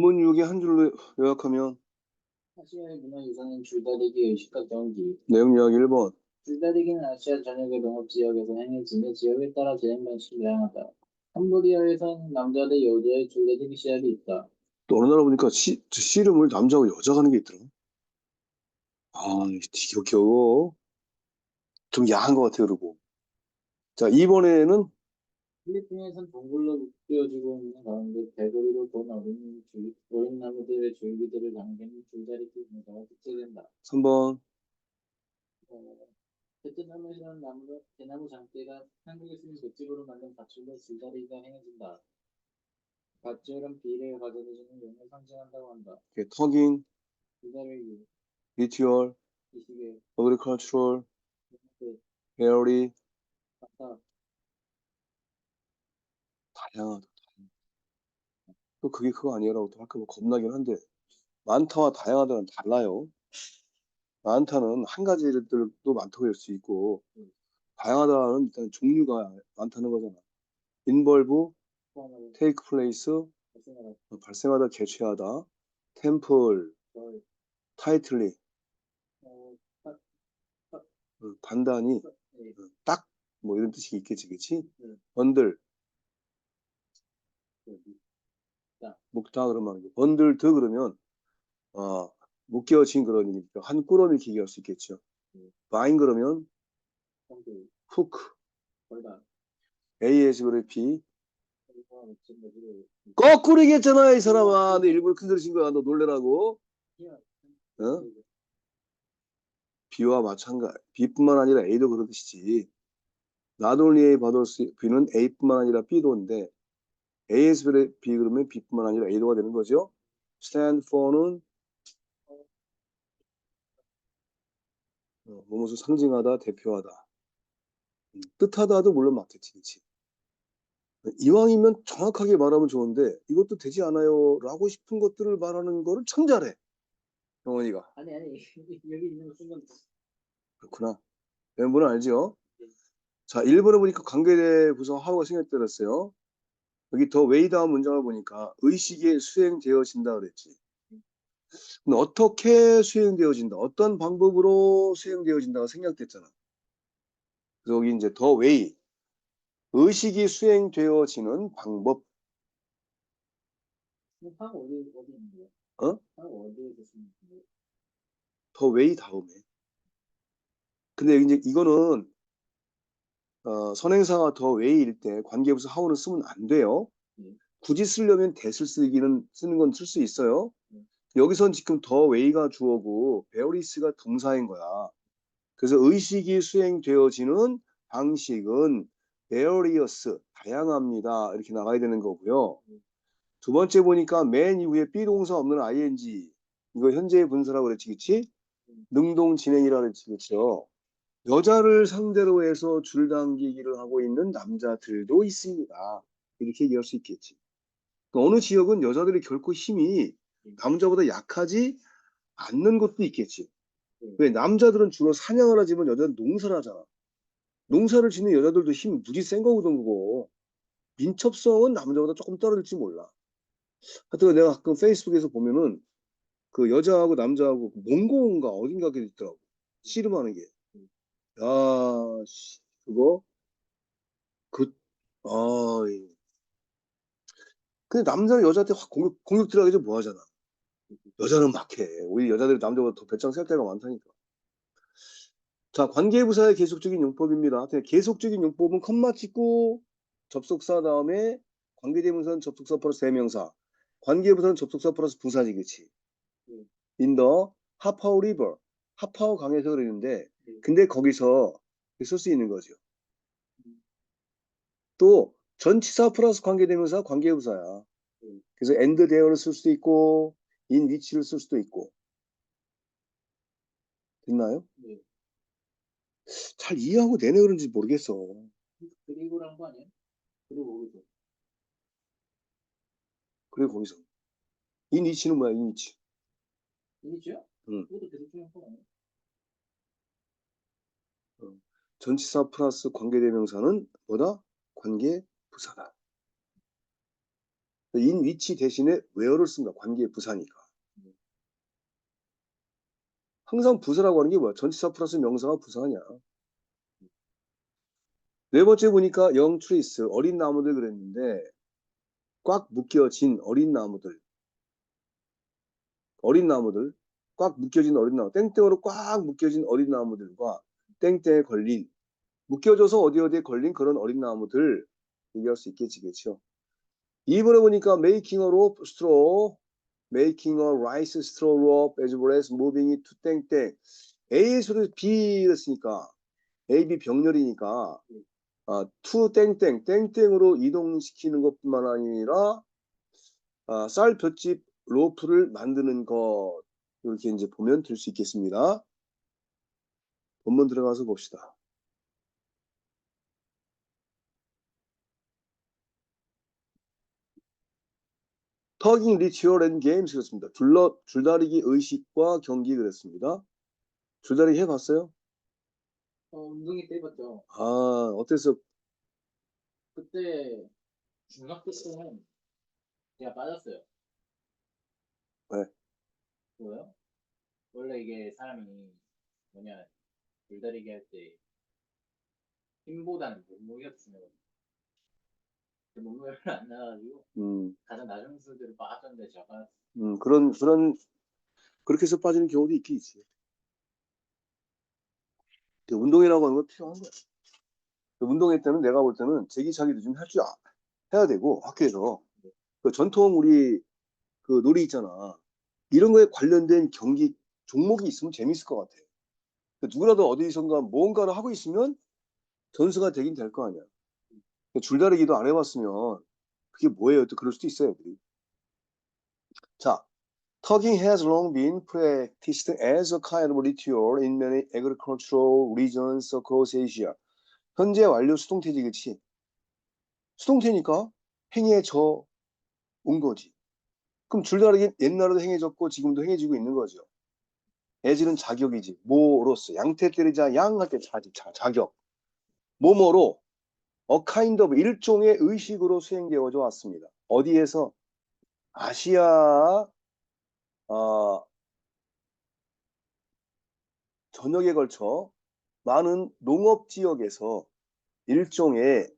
원문 유형의 한 줄로 요약하면 아시아의 문화유산은 줄다리기, 의식과 경기. 내용 요약 1번 줄다리기는 아시아 전역의 농업지역에서 행해지며 지역에 따라 진행 방식이 다양하다. 캄보디아에서는 남자 대 여자의 줄다리기 시합이 있다. 또 어느 나라 보니까 시, 저 씨름을 남자하고 여자가 하는 게 있더라. 아, 지겹겨. 좀 야한 것 같아, 그러고. 자, 이번에는 필리핀에선 동굴로 묶여지고 있는 가운데 대거리로 본 어린, 줄, 어린 나무들의 줄기들을 당기는 줄다리기 행사가 국제된다. 3번, 어, 베트남에서는 나무, 대나무 장대가 한국에서는 돛집으로 만든 밧줄로 줄다리기가 행해진다. 밧줄은 비를 가져다주는 용을 상징한다고 한다. 이렇게 터깅, 줄다리기, 리튜얼, 이시계, 어그리컬처럴, 그, 베어리, 갖다, 다양하다. 또 그게 그거 아니라고 또 할까 봐 겁나긴 한데 많다와 다양하다는 달라요. 많다는 한 가지들도 많다고 할 수 있고 다양하다는 일단 종류가 많다는 거잖아. 인벌브, 테이크 플레이스, 발생하다. 발생하다, 개최하다, 템플, 걸, 타이틀리, 어, 음, 단단히, 네, 딱, 뭐 이런 뜻이 있겠지, 그치? 네. 번들, 묶다 그러면, 번들 드 그러면, 어, 묶여진 그런 얘기니까 한 꾸러미 길게 할 수 있겠죠. 네. 바인 그러면, 후크, 미친 거지를 거꾸로 얘기했잖아, 이 사람아. 너 일부러 큰 소리 친 거야. 너 놀래라고. 어? B와 마찬가지. B뿐만 아니라 A도 그런 뜻이지. Not only A but also B는 A뿐만 아니라 B도인데 AS B 그러면 B뿐만 아니라 A도가 되는 거죠. Stand for는 어, 무엇을 상징하다, 대표하다. 음, 뜻하다도 물론 그치? 이왕이면 정확하게 말하면 좋은데 이것도 되지 않아요 라고 싶은 것들을 말하는 거를 참 잘해. 영원이가. 아니 아니 여기 있는 거 순간 그렇구나. 멤버는 알죠? 자, 1번에 보니까 관계대 구성 하우가 생략되었어요. 여기 더 웨이 다음 문장을 보니까 의식에 수행되어진다 그랬지. 어떻게 수행되어진다? 어떤 방법으로 수행되어진다가 생략됐잖아. 그래서 여기 이제 더 웨이. 의식이 수행되어지는 방법. 파가 어디 어디 있는 거야? 어? 파가 어디에 거야? 더 웨이 다음에. 근데 이제 이거는 어, 선행사가 더 웨이일 때 관계부사 하우는 쓰면 안 돼요. 네. 굳이 쓰려면 대을 쓰기는 쓰는 건 쓸 수 있어요. 네. 여기선 지금 더 웨이가 주어고 베어리스가 동사인 거야. 그래서 의식이 수행되어지는 방식은 various 다양합니다. 이렇게 나가야 되는 거고요. 두 번째 보니까 맨 이후에 비동사 없는 ing 이거 현재의 분사라고 그랬지, 그치? 능동 진행이라 그랬지, 그렇죠? 여자를 상대로 해서 줄당기기를 하고 있는 남자들도 있습니다. 이렇게 얘기할 수 있겠지. 또 어느 지역은 여자들이 결코 힘이 남자보다 약하지 않는 것도 있겠지. 왜 남자들은 주로 사냥을 하지만 여자는 농사를 하잖아. 농사를 짓는 여자들도 힘 무지 센 거거든 그거. 민첩성은 남자보다 조금 떨어질지 몰라. 하여튼 내가 가끔 페이스북에서 보면은 그 여자하고 남자하고 몽고인가 어딘가 게 있더라고. 씨름하는 게. 야, 씨, 그거 그 아, 이. 근데 남자는 여자한테 확 공격 공격 들어가기 좀 뭐하잖아. 여자는 막 해. 오히려 여자들이 남자보다 더 배짱 셀 때가 많다니까. 자, 관계부사의 계속적인 용법입니다. 계속적인 용법은 컴마 찍고 접속사 다음에 관계대명사는 접속사 플러스 대명사. 관계부사는 접속사 플러스 부사지, 그치? the 하파오 리버. 하파오 강에서 그랬는데, 음. 근데 거기서 쓸 수 있는 거죠. 또 전치사 플러스 관계대명사 관계부사야. 음. 그래서 and there를 쓸 수도 있고 in which를 쓸 수도 있고. 됐나요? 네. 잘 이해하고 내내 그런지 모르겠어. 그리고란 거 아니야? 그리고 거기서 그리고 거기서 in which는 뭐야? in which. 이니지야? 응. 그것도 계속 중요한 거 아니야? 전치사 플러스 관계대명사는 뭐다? 관계 부사다. in which 대신에 where를 쓴다. 관계 부사니까. 항상 부사라고 하는 게 뭐야? 전치사 플러스 명사가 부사 아니야. 네 번째 보니까 영 트리스 어린 나무들 그랬는데 꽉 묶여진 어린 나무들 어린 나무들 꽉 묶여진 어린 나무 땡땡으로 꽉 묶여진 어린 나무들과 땡땡에 걸린 묶여져서 어디 어디에 걸린 그런 어린 나무들 얘기할 수 있겠지 그렇죠? 2번에 보니까 making a rope straw making a rice straw rope as well as moving it to 땡땡. A에서도 B 였으니까 A, B 병렬이니까 아, to 땡땡. 땡땡으로 이동시키는 것뿐만 아니라 아, 쌀 볏짚 로프를 만드는 것. 이렇게 이제 보면 될 수 있겠습니다. 본문 들어가서 봅시다. 터깅 리추얼 앤 게임스 그렇습니다. 둘러 줄다리기 의식과 경기 그랬습니다. 줄다리기 해봤어요? 어, 운동회 때 해봤죠. 아 어땠어? 그때 중학교 때는 제가 빠졌어요. 왜? 왜요? 원래 이게 사람이 뭐냐 줄다리기 할 때 힘보다는 몸무게가 중요해요. 몸무게가 안 나가지고 음, 가장 낮은 수들을 빠졌는데 제가. 음 그런 그런 그렇게 해서 빠지는 경우도 있긴 있지. 그 운동이라고 하는 건 필요한 거야. 그 운동회 때는 내가 볼 때는 제기차기도 좀 할 줄 해야 되고 학교에서 그 전통 우리 그 놀이 있잖아. 이런 거에 관련된 경기 종목이 있으면 재밌을 것 같아. 그 누구라도 어디선가 뭔가를 하고 있으면 전수가 되긴 될 거 아니야. 그 줄다리기도 안 해봤으면 그게 뭐예요? 또 그럴 수도 있어요. 애들이. 자, Tugging has long been practiced as a kind of ritual in many agricultural regions across Asia. 현재 완료 수동태지, 그치? 수동태니까 행해져 온 거지. 그럼 줄다리기 옛날에도 행해졌고 지금도 행해지고 있는 거죠. 애지는 자격이지. 뭐로서 양태 때리자 양할 때 자지 자, 자격. 뭐뭐로 a kind of 일종의 의식으로 수행되어져 왔습니다. 어디에서 아시아 어, 전역에 걸쳐 많은 농업 지역에서 일종의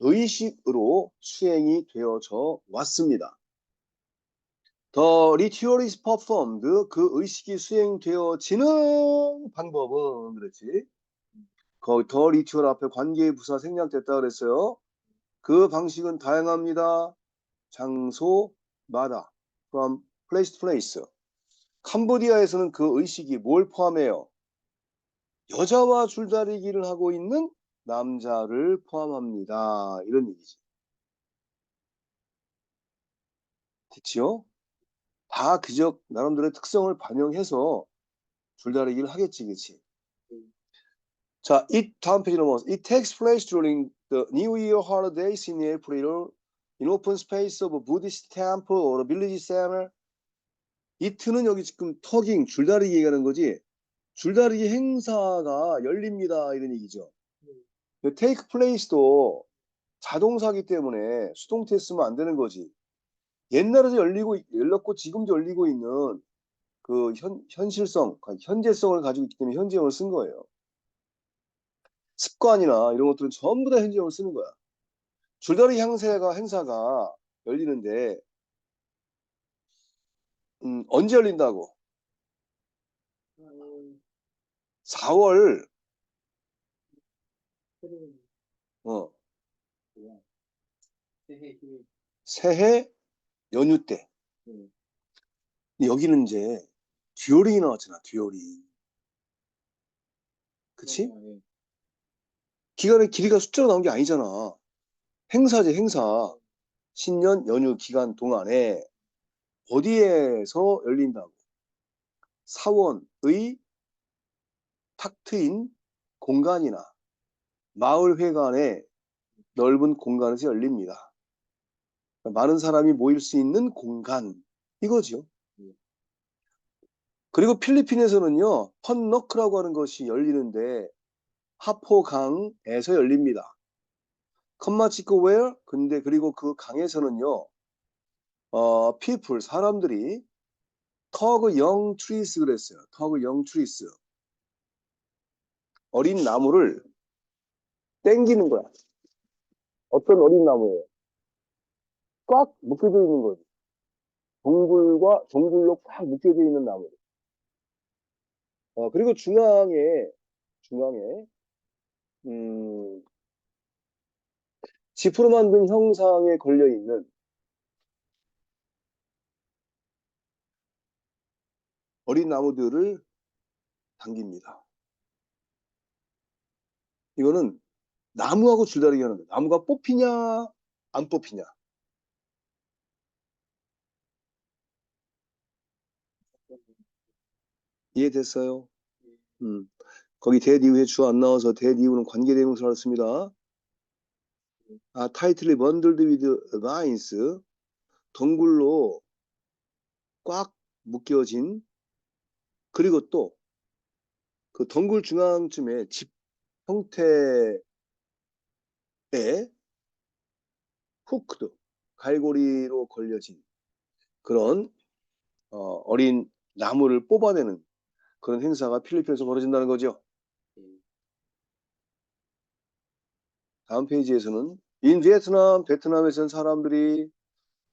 의식으로 수행이 되어져 왔습니다. The ritual is performed. 그 의식이 수행되어지는 방법은 그렇지. 거기 더 리추얼 앞에 관계의 부사 생략됐다 그랬어요. 그 방식은 다양합니다. 장소마다. from place to place. 캄보디아에서는 그 의식이 뭘 포함해요? 여자와 줄다리기를 하고 있는 남자를 포함합니다. 이런 얘기지. 됐지요? 다 그저 나름대로의 특성을 반영해서 줄다리기를 하겠지, 그치? 자, it 다음 페이지 넘어가서 it takes place during the New Year holidays in April in open space of a Buddhist temple or a village center. it는 여기 지금 터깅 줄다리기 얘기하는 거지. 줄다리기 행사가 열립니다 이런 얘기죠. 그 take place도 자동사기 때문에 수동태 쓰면 안 되는 거지. 옛날에도 열리고 열렸고 지금도 열리고 있는 그 현, 현실성, 현재성을 가지고 있기 때문에 현재형을 쓴 거예요. 습관이나 이런 것들은 전부 다 현재형을 쓰는 거야. 줄다리 행사가 행사가 열리는데 음, 언제 열린다고? 음, 4월 새로운 어, 새해 연휴 때. 음. 여기는 이제 듀오링이 나왔잖아. 듀오링. 그치? 예. 기간의 길이가 숫자로 나온 게 아니잖아. 행사지 행사. 신년 연휴 기간 동안에 어디에서 열린다고? 사원의 탁 트인 공간이나 마을 회관의 넓은 공간에서 열립니다. 많은 사람이 모일 수 있는 공간 이거죠. 그리고 필리핀에서는요 펀너크라고 하는 것이 열리는데 하포강에서 열립니다. 컴마치코 웨어 근데 그리고 그 강에서는요 어, people 사람들이 tug young trees 그랬어요. tug young trees. 어린 나무를 땡기는 거야. 어떤 어린 나무예요? 꽉 묶여져 있는 거지. 동굴과 동굴로 꽉 묶여져 있는 나무. 어, 그리고 중앙에 중앙에 음, 지프로 만든 형상에 걸려 있는 어린 나무들을 당깁니다. 이거는 나무하고 줄다리기 하는 거예요. 나무가 뽑히냐, 안 뽑히냐. 이해됐어요? 음. 거기 대 이후에 주 안 나와서 대 이후는 관계대명사를 씁니다. 아, 타이틀이 bundled with vines. 덩굴로 꽉 묶여진 그리고 또 그 덩굴 중앙쯤에 집 형태의 후크드 갈고리로 걸려진 그런 어, 어린 나무를 뽑아내는 그런 행사가 필리핀에서 벌어진다는 거죠. 다음 페이지에서는 인 베트남, 베트남에서는 사람들이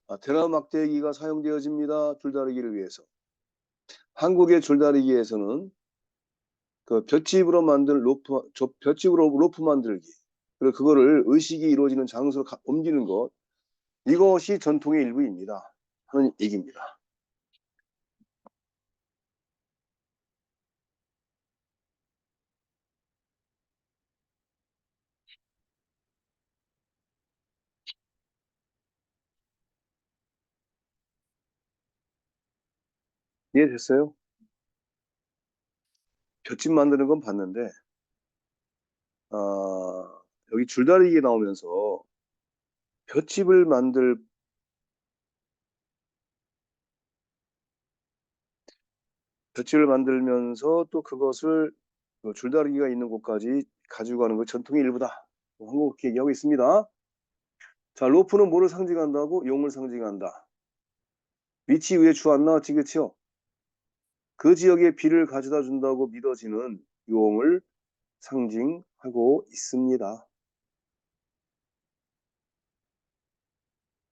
아, 대나무 막대기가 사용되어집니다. 줄다리기를 위해서. 한국의 줄다리기에서는 그 볏짚으로 만든 로프, 저 볏짚으로 로프 만들기. 그리고 그거를 의식이 이루어지는 장소로 가- 옮기는 것. 이것이 전통의 일부입니다. 하는 얘기입니다. 이해됐어요? 볏짚 만드는 건 봤는데, 아, 여기 줄다리기 나오면서 볏짚을 만들 볏짚을 만들면서 또 그것을 그 줄다리기가 있는 곳까지 가지고 가는 것 전통의 일부다. 한국 그렇게 얘기하고 있습니다. 자, 로프는 뭐를 상징한다고? 용을 상징한다. 위치 위에 주 안 나왔지, 그치요? 그 지역에 비를 가져다 준다고 믿어지는 용을 상징하고 있습니다.